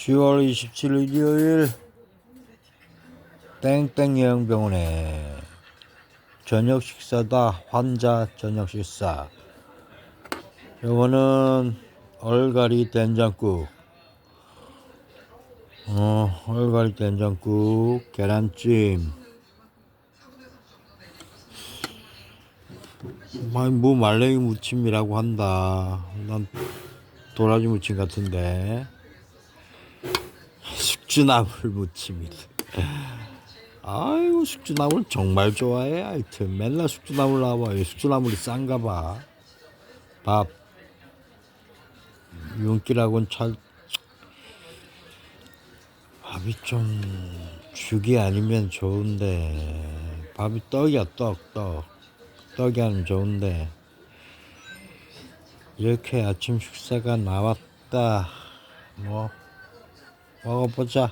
10월 27일 일요일. 땡땡 영병원에. 저녁 식사다. 환자 저녁 식사. 요거는 얼갈이 된장국. 어 얼갈이 된장국 계란찜. 뭐 말랭이 무침이라고 한다. 난 도라지 무침 같은데 숙주나물 무침이래. 아이고 숙주나물 정말 좋아해. 하여튼 맨날 숙주나물 나와. 이 숙주나물이 싼가 봐. 밥 윤기라고는 잘 밥이 좀 죽이 아니면 좋은데 밥이 떡이야 떡 떡. 떡이 아니면 좋은데 이렇게 아침 식사가 나왔다. 뭐 Mga kapatsa.